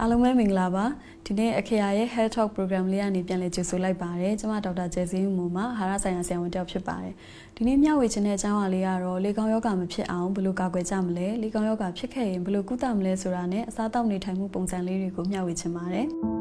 အားလုံးပဲမင်္ဂလာပါဒီနေ့အခရာရဲ့ Health Talk Program လေးကနေပြန်လည်ကြိုဆိုလိုက်ပါတယ်ကျွန်မဒေါက်တာကျဲစင်းမူမှာအာဟာရဆိုင်ရာဆရာဝန်တစ်ယောက်ဖြစ်ပါတယ်ဒီနေ့မျှဝေခြင်းတဲ့အကြောင်းအရာလေးကတော့လေကောင်းယောဂမဖြစ်အောင်ဘယ်လိုကာကွယ်ကြမလဲလေကောင်းယောဂဖြစ်ခဲ့ရင်ဘယ်လိုကုသမလဲဆိုတာနဲ့အစားအသောက်နေထိုင်မှုပုံစံလေးတွေကိုမျှဝေခြင်းပါတယ်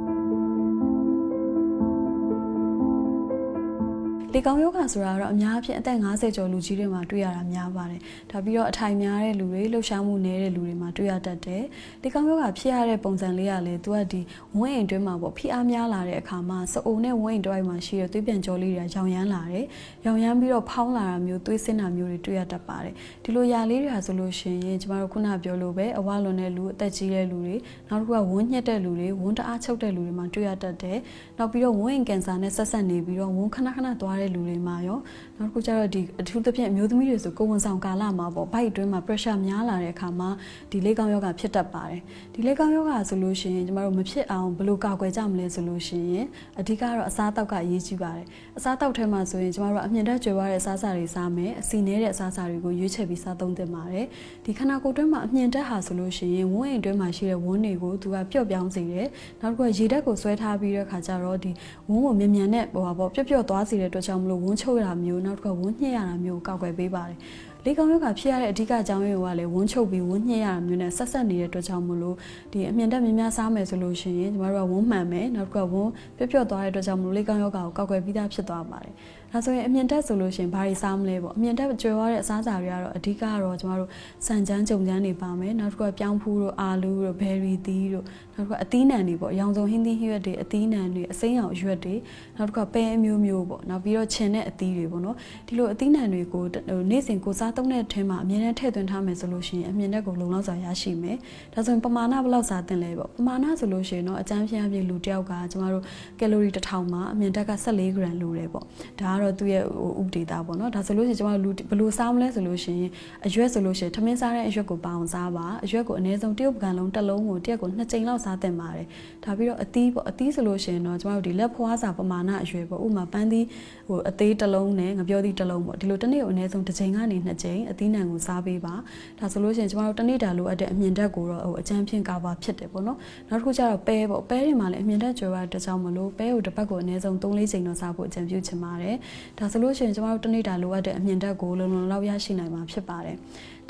လေကောင်းယောဂဆိုတာကတော့အများအဖြစ်အသက်50ကျော်လူကြီးတွေမှာတွေ့ရတာများပါတယ်။ဒါပြီးတော့အထိုင်များတဲ့လူတွေလှုပ်ရှားမှုနည်းတဲ့လူတွေမှာတွေ့ရတတ်တယ်။လေကောင်းယောဂဖြစ်ရတဲ့ပုံစံလေးကလည်းသူကဒီဝန်းအိမ်တွင်းမှာပေါ့ဖိအားများလာတဲ့အခါမှာစအိုနဲ့ဝန်းအိမ်တွိုင်းမှာရှိတဲ့သွေးပြန်ကြောလေးတွေကရောင်ရမ်းလာတယ်။ရောင်ရမ်းပြီးတော့ဖောင်းလာတာမျိုးသွေးဆင်းတာမျိုးတွေတွေ့ရတတ်ပါတယ်။ဒီလိုຢာလေးတွေဟာဆိုလို့ရှိရင်ကျမတို့ခုနပြောလို့ပဲအဝလွန်တဲ့လူအသက်ကြီးတဲ့လူတွေနောက်တစ်ခုကဝန်းညှက်တဲ့လူတွေဝန်းတအားချုပ်တဲ့လူတွေမှာတွေ့ရတတ်တယ်။နောက်ပြီးတော့ဝန်းအိမ်ကင်ဆာနဲ့ဆက်ဆက်နေပြီးတော့ဝန်းခဏခဏသွားတဲ့လူတွေမှာရောနောက်တစ်ခုကျတော့ဒီအထူးသဖြင့်အမျိုးသမီးတွေဆိုကိုယ်ဝန်ဆောင်ကာလမှာပေါ့ဘိုက်အတွင်းမှာ pressure များလာတဲ့အခါမှာဒီလေကောင်းယောဂဖြစ်တတ်ပါတယ်ဒီလေကောင်းယောဂဆိုလို့ရှိရင်ကျမတို့မဖြစ်အောင်ဘယ်လိုကာကွယ်ကြမလဲဆိုလို့ရှိရင်အဓိကကတော့အစားအသောက်ကအရေးကြီးပါတယ်အစားအသောက်ထဲမှာဆိုရင်ကျမတို့အမြင့်တက်ကြွယ်ဝတဲ့အစားအစာတွေစားမယ်အစီနည်းတဲ့အစားအစာတွေကိုရွေးချယ်ပြီးစားသုံးသင့်ပါတယ်ဒီခန္ဓာကိုယ်တွင်းမှာအမြင့်တက်ဟာဆိုလို့ရှိရင်ဝန်းအိမ်တွင်းမှာရှိတဲ့ဝန်းတွေကိုသူကပျော့ပြောင်းစေတယ်နောက်တစ်ခုကရေဓာတ်ကိုဆွဲထားပြီးတဲ့အခါကျတော့ဒီဝန်းကိုမြန်မြန်နဲ့ဟိုပါပေါ့ပျော့ပျော့သွားစေတဲ့အတွက်ကြောင့်မလို့ဝန်းချုပ်ရတာမျိုးနောက်တစ်ခုကဝန်းညှက်ရတာမျိုးကိုကောက်ွယ်ပေးပါတယ်လေကောင်းယောဂဖြစ်ရတဲ့အဓိကအကြောင်းရင်းကလည်းဝန်းချုပ်ပြီးဝန်းညှက်ရတာမျိုးနဲ့ဆက်ဆက်နေတဲ့အတွက်ကြောင့်မလို့ဒီအမြင့်တက်များများစားမယ်ဆိုလို့ရှိရင်ကျမတို့ကဝန်းမှန်မယ်နောက်တစ်ခုကဝန်းပျော့ပျော့သွားတဲ့အတွက်ကြောင့်မလို့လေကောင်းယောဂကိုကောက်ွယ်ပြီးသားဖြစ်သွားပါတယ် ဒါဆိုရင်အမြင့်တက်ဆိုလို့ရှိရင်ဘာတွေစားမလဲပေါ့အမြင့်တက်ကျွဲသွားတဲ့အစားအစာတွေကတော့အဓိကကတော့ကျမတို့စံချမ်းကြုံချမ်းတွေပါမယ်နောက်တစ်ခုကပြောင်းဖူးတို့အာလူးတို့ဘယ်ရီသီးတို့နောက်တစ်ခုကအသီးနှံတွေပေါ့ရောင်စုံဟင်းသီးဟရွက်တွေအသီးနှံတွေအစိမ်းရောင်ရွက်တွေနောက်တစ်ခုကပဲအမျိုးမျိုးပေါ့နောက်ပြီးတော့ခြင်တဲ့အသီးတွေပေါ့နော်ဒီလိုအသီးနှံတွေကိုနေ့စဉ်ကိုစားသုံးတဲ့အထင်းမှာအမြဲတမ်းထည့်သွင်းထားမယ်ဆိုလို့ရှိရင်အမြင့်တက်ကိုလုံလောက်စွာရရှိမယ်ဒါဆိုရင်ပမာဏဘယ်လောက်စားသင့်လဲပေါ့ပမာဏဆိုလို့ရှိရင်တော့အကျန်းဖျားပြည့်လူတစ်ယောက်ကကျမတို့ကယ်လိုရီ1000မှာအမြင့်တက်က14 gram လိုတယ်ပေါ့ဒါကတော့သူ့ရဲ့ဥပဒေသားပေါ့နော်ဒါဆိုလို့ရှိရင်ကျမတို့လူဘယ်လိုစားမလဲဆိုလို့ရှိရင်အရွက်ဆိုလို့ရှိရင်ထမင်းစားတဲ့အရွက်ကိုပအောင်စားပါအရွက်ကိုအနည်းဆုံးတရုတ်ပကံလုံးတစ်လုံးကိုတစ်ရက်ကို2ကြိမ်လောက်စားသင့်ပါတယ်ဒါပြီးတော့အသီးပေါ့အသီးဆိုလို့ရှိရင်တော့ကျမတို့ဒီလက်ဖွားစာပမာဏအရွယ်ပေါ့ဥပမာပန်းသီးဟိုအသေးတစ်လုံးနဲ့ငပြောသီးတစ်လုံးပေါ့ဒီလိုတစ်နေ့ကိုအနည်းဆုံးတစ်ကြိမ်ကနေ2ကြိမ်အသီးနှံကိုစားပေးပါဒါဆိုလို့ရှိရင်ကျမတို့တစ်နေ့တာလိုအပ်တဲ့အမြင့်ဓာတ်ကိုတော့ဟိုအကျန်းဖြင့်ကာဗာဖြစ်တယ်ပေါ့နော်နောက်တစ်ခုကျတော့ပဲပေါ့ပဲတွေမှာလည်းအမြင့်ဓာတ်ကျွဲရတဲ့ကြောင့်မလို့ပဲကိုတစ်ပတ်ကိုအနည်းဆုံး3-4ကြိမ်တော့စားဖို့အကြံပြုချင်ပါတယ်ဒါဆိုလို့ရှိရင်ကျမတို့တစ်နေ့တာလိုအပ်တဲ့အမြင့်ဓာတ်ကိုလုံလုံလောက်ရရှိနိုင်မှာဖြစ်ပါတယ်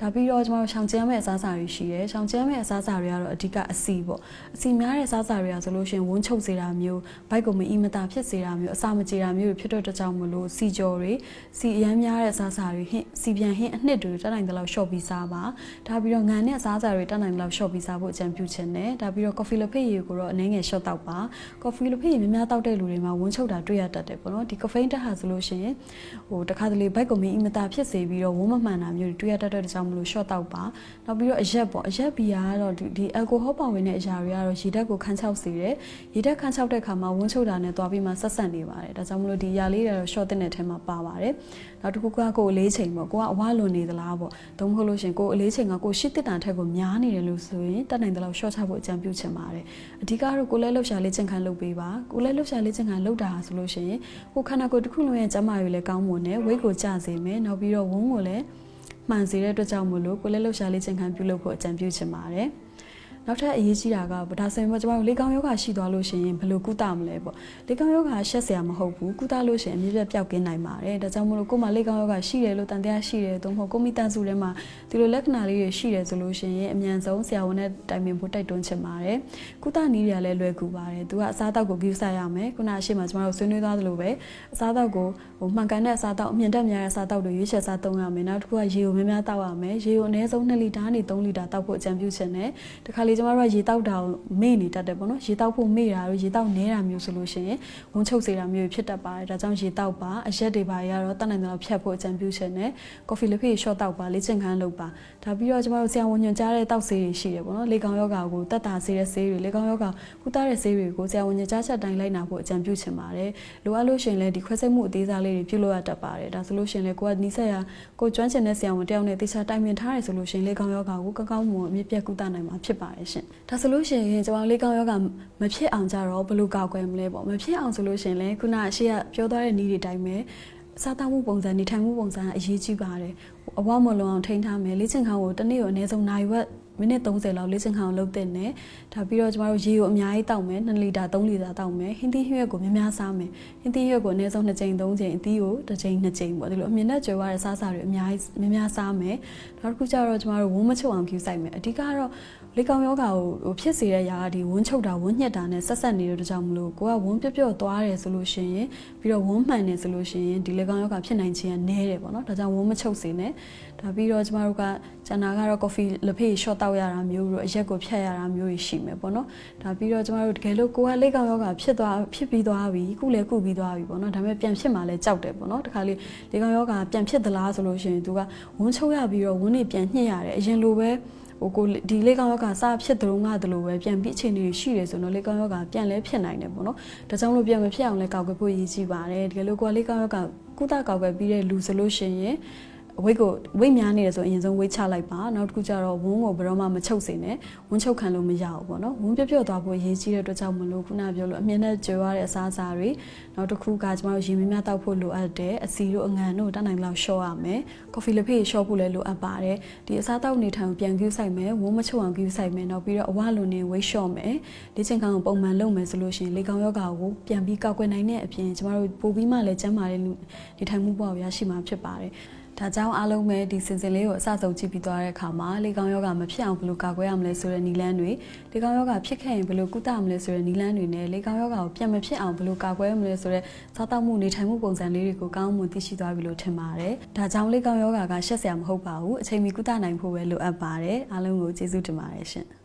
ဒါပြီးတော့ကျွန်တော်ရှောင်ကျန်းမဲ့အစားအစာတွေရှိတယ်ရှောင်ကျန်းမဲ့အစားအစာတွေကတော့အဓိကအစီပေါ့အစီများတဲ့အစားအစာတွေကဆိုလို့ရှိရင်ဝန်းချုပ်စေတာမျိုးဘိုက်ကိုမအီမတာဖြစ်စေတာမျိုးအစာမကြေတာမျိုးတွေဖြစ်တော့တဲ့ကြောင့်မလို့စီကြော်တွေစီအရမ်းများတဲ့အစားအစာတွေဟင်းစီပြန်ဟင်းအနှစ်တွေတက်နိုင်တဲ့လောက်ရှော့ပြီးစားပါဒါပြီးတော့ငံနဲ့အစားအစာတွေတက်နိုင်တဲ့လောက်ရှော့ပြီးစားဖို့အကြံပြုချင်တယ်ဒါပြီးတော့ coffee လက်ဖက်ရည်ကိုတော့အနည်းငယ်ရှော့တောက်ပါ coffee လက်ဖက်ရည်များများတောက်တဲ့လူတွေမှာဝန်းချုပ်တာတွေ့ရတတ်တယ်ပေါ့နော်ဒီ caffeine တက်ဟာဆိုလို့ရှိရင်ဟိုတခါတလေဘိုက်ကိုမအီမတာဖြစ်စေပြီးတော့ဝန်းမမှန်တာမျိုးတွေတွေ့ရတတ်တဲ့ကြောင့်မလို့ရှော့တောက်ပါနောက်ပြီးတော့အရက်ပေါ့အရက်ဘီယာကတော့ဒီအယ်ကိုဟောပါဝင်တဲ့အရာတွေကတော့ရေဓာတ်ကိုခန်းချောက်စေတယ်ရေဓာတ်ခန်းချောက်တဲ့ခါမှာဝန်းချုပ်တာနဲ့သွားပြီးမှဆက်ဆက်နေပါတယ်ဒါကြောင့်မလို့ဒီຢာလေးတွေတော့ short တဲ့ထဲမှာပါပါတယ်နောက်တစ်ခုကကိုယ်အလေးချိန်ပေါ့ကိုကအဝလွန်နေသလားပေါ့သုံးမဟုတ်လို့ရှင်ကိုယ်အလေးချိန်ကကိုယ်ရှစ်တစ်တန်ထက်ကိုများနေတယ်လို့ဆိုရင်တက်နိုင်တဲ့လောက် short ချဖို့အကြံပြုချင်ပါတယ်အဓိကတော့ကိုယ်လဲလှုပ်ရှားလေးချင်ခံလုပ်ပေးပါကိုယ်လဲလှုပ်ရှားလေးချင်ခံလုပ်တာဆိုလို့ရှင်ကိုခန္ဓာကိုယ်တစ်ခုလုံးရဲ့ကျန်းမာရေးလည်းကောင်းမွန်တယ် weight ကိုကျစေမယ်နောက်ပြီးတော့ဝန်းကိုလည်း မှန်စေတဲ့အတွက်ကြောင့်မို့လို့ကိုယ်လက်လှုပ်ရှားလေးချင်ခံပြုလုပ်ဖို့အကြံပြုချင်ပါတယ်။ နောက်ထပ်အရေးကြီးတာကဒါဆိုရင်ပေါ့ကျမတို့လေကောင်းယောဂရှိသွားလို့ရှိရင်ဘယ်လိုကုသမလဲပေါ့လေကောင်းယောဂရှက်စရာမဟုတ်ဘူးကုသလို့ရှိရင်အမြဲပြတ်ပျောက်ကင်းနိုင်ပါတယ်ဒါကြောင့်မို့လို့ကိုယ်မှာလေကောင်းယောဂရှိတယ်လို့တန်တရားရှိတယ်သို့မဟုတ်ကိုမိတန်စုထဲမှာဒီလိုလက္ခဏာလေးတွေရှိတယ်ဆိုလို့ရှိရင်အမြန်ဆုံးဆရာဝန်နဲ့တိုင်ပင်ဖို့တိုက်တွန်းချင်ပါတယ်ကုသနည်းတွေကလည်းလွယ်ကူပါတယ်သူကအစားအသောက်ကိုကြည့်စားရမယ်ခုနအရှိမကျမတို့ဆွေးနွေးသွားသလိုပဲအစားအသောက်ကိုဟိုမှန်ကန်တဲ့အစားအသောက်အမြင့်တက်များတဲ့အစားအသောက်တွေရွေးချယ်စားသုံးရမယ်နောက်တစ်ခုကရေကိုများများတောက်ရမယ်ရေကိုအနည်းဆုံး2လီတာနဲ့3လီတာတောက်ဖို့အကြံပြုချင်တယ်တခါလေကျမတို့ကရေတောက်တာကိုမေ့နေတတ်တယ်ပေါ့နော်ရေတောက်ဖို့မေ့တာတို့ရေတောက်နေတာမျိုးဆိုလို့ရှိရင်ဝန်းချုပ်စေတာမျိုးဖြစ်တတ်ပါတယ်ဒါကြောင့်ရေတောက်ပါအရက်တွေပါရတော့တတ်နိုင်တယ်လို့ဖြတ်ဖို့အကြံပြုချင်တယ်ကော်ဖီလက်ဖက်ရှော့တောက်ပါလေ့ကျင့်ခန်းလုပ်ပါဒါပြီးတော့ကျမတို့ဆရာဝန်ညွှန်ကြားတဲ့တောက်ဆေးတွေရှိတယ်ပေါ့နော်လေကောင်ယောဂါကိုတက်တာစေတဲ့ဆေးတွေလေကောင်ယောဂါကုသတဲ့ဆေးတွေကိုဆရာဝန်ညွှန်ကြားချက်တိုင်းလိုက်နာဖို့အကြံပြုချင်ပါတယ်လိုအပ်လို့ရှိရင်လည်းဒီခွဲစိတ်မှုအသေးစားလေးတွေပြုလုပ်ရတတ်ပါတယ်ဒါဆိုလို့ရှိရင်လည်းကိုကနီးစက်ရကိုကျွမ်းကျင်တဲ့ဆရာဝန်တယောက်နဲ့တေချာတိုင်ပင်ထားရဆိုလို့ရှိရင်လေကောင်ယောဂါကိုကောင်းကောင်းမွန်အမြင့်ပြတ်ကုသနိုင်မှာဖြစ်ပါတယ်ရှင်ဒါဆိုလို့ရှိရင်ကျွန်တော်လေကောင်ယောဂမဖြစ်အောင်ကြတော့ဘယ်လိုကောက်ွယ်မလဲပေါ့မဖြစ်အောင်ဆိုလို့ရှိရင်လည်းခုနအရှိကပြောသွားတဲ့နည်းတွေတိုင်းပဲစားသောက်မှုပုံစံနေထိုင်မှုပုံစံအရေးကြီးပါတယ်အဝမလွန်အောင်ထိန်းထားမယ်လေ့ကျင့်ခန်းကိုတစ်နေ့ကိုအနည်းဆုံးနိုင်ဝက် မိနစ်30လောက်လေ့ကျင့်ခန်းအောင်လုပ်တဲ့နဲ့ဒါပြီးတော့ကျမတို့ရေကိုအများကြီးတောက်မယ်2လီတာ3လီတာတောက်မယ်ဟင်းသီးဟင်းရွက်ကိုများများစားမယ်ဟင်းသီးဟင်းရွက်ကိုအနည်းဆုံး2ချိန်3ချိန်အသီးကို1ချိန်2ချိန်ပေါ့ဒီလိုအမြင်နဲ့ကြွယ်ဝတဲ့စားစာတွေအများကြီးများများစားမယ်နောက်တစ်ခုကျတော့ကျမတို့ဝန်းမချုပ်အောင်ကျူးဆိုင်မယ်အဓိကကတော့လေကောင်ယောဂါကိုဟိုဖြစ်စေတဲ့ຢာကဒီဝန်းချုပ်တာဝန်းညှက်တာနဲ့ဆက်ဆက်နေတဲ့အတွက်ကြောင့်မလို့ကိုကဝန်းပြပြော့သွားတယ်ဆိုလို့ရှိရင်ပြီးတော့ဝန်းမှန်တယ်ဆိုလို့ရှိရင်ဒီလေကောင်ယောဂါဖြစ်နိုင်ခြင်းကနည်းတယ်ပေါ့နော်ဒါကြောင့်ဝန်းမချုပ်စေနဲ့ဒါ ပြီးတော့ကျမတို့ကကျန်တာကတော့ coffee လက်ဖေး short တောက်ရတာမျိုးတို့အရက်ကိုဖြတ်ရတာမျိုးတွေရှိမယ်ပေါ့နော်ဒါပြီးတော့ကျမတို့တကယ်လို့ကိုကလေကောင်ယောဂါဖြစ်သွားဖြစ်ပြီးသွားပြီကုလည်းကုပြီးသွားပြီပေါ့နော်ဒါပေမဲ့ပြန်ဖြစ်မှလည်းကြောက်တယ်ပေါ့နော်တခါလေလေကောင်ယောဂါပြန်ဖြစ်သလားဆိုလို့ရှိရင်သူကဝန်းချုပ်ရပြီးတော့ဝန်းနေပြန်ညှစ်ရတယ်အရင်လိုပဲဟိုကိုဒီလေကောင်ယောဂါစဖြစ်တဲ့လုံးကတလို့ပဲပြန်ပြီးအခြေအနေတွေရှိတယ်ဆိုတော့လေကောင်ယောဂါပြန်လဲဖြစ်နိုင်တယ်ပေါ့နော်ဒါကြောင့်လို့ပြန်မဖြစ်အောင်လဲကောက်ွယ်ဖို့ရည်ကြီးပါတယ်တကယ်လို့ကိုကလေကောင်ယောဂါကုသကောက်ွယ်ပြီးတဲ့လူဆိုလို့ရှိရင် ဝိတ်ကိုဝိတ်များနေတယ်ဆိုရင်အရင်ဆုံးဝိတ်ချလိုက်ပါနောက်တစ်ခုကျတော့ဝန်းကိုဘယ်တော့မှမချုပ်စေနဲ့ဝန်းချုပ်ခံလို့မရဘူးပေါ့နော်ဝန်းပြပြသွားဖို့အရေးကြီးတဲ့အတွက်ကြောင့်မလို့ခုနပြောလို့အမြင်နဲ့ကြွယ်ဝတဲ့အစားအစာတွေနောက်တစ်ခုကကျမတို့ရေမင်းများတောက်ဖို့လိုအပ်တယ်အစီတို့အငံတို့တတ်နိုင်လောက်ရှော့ရမယ်ကော်ဖီလက်ဖေးရှော့ဖို့လည်းလိုအပ်ပါတယ်ဒီအစားတောက်နေထိုင်ကိုပြန်ကူးဆိုင်မယ်ဝန်းမချုပ်အောင်ကူးဆိုင်မယ်နောက်ပြီးတော့အဝလွန်နေဝိတ်ရှော့မယ်လေ့ကျင့်ခန်းကိုပုံမှန်လုပ်မယ်ဆိုလို့ရှိရင်လေကောင်ယောဂါကိုပြန်ပြီးကောက်ွယ်နိုင်တဲ့အပြင်ကျမတို့ပို့ပြီးမှလည်းကျန်းမာတဲ့လူနေထိုင်မှုပေါ့ရရှိမှာဖြစ်ပါတယ် ဒါကြောင့်အားလုံးပဲဒီစင်စင်လေးကိုအစဆုံးကြည့်ပြီးသွားတဲ့အခါမှာလေကောင်ယောဂမဖြစ်အောင်ဘယ်လိုကာကွယ်ရမလဲဆိုတဲ့နည်းလမ်းတွေလေကောင်ယောဂဖြစ်ခဲ့ရင်ဘယ်လိုကုသမလဲဆိုတဲ့နည်းလမ်းတွေနဲ့လေကောင်ယောဂကိုပြန်မဖြစ်အောင်ဘယ်လိုကာကွယ်ရမလဲဆိုတဲ့စားတောက်မှုနေထိုင်မှုပုံစံလေးတွေကိုကောင်းမွန်သိရှိသွားပြီလို့ထင်ပါတယ်။ဒါကြောင့်လေကောင်ယောဂကရှက်စရာမဟုတ်ပါဘူး။အချိန်မီကုသနိုင်ဖို့ပဲလိုအပ်ပါတယ်။အားလုံးကိုကျေးဇူးတင်ပါတယ်ရှင်။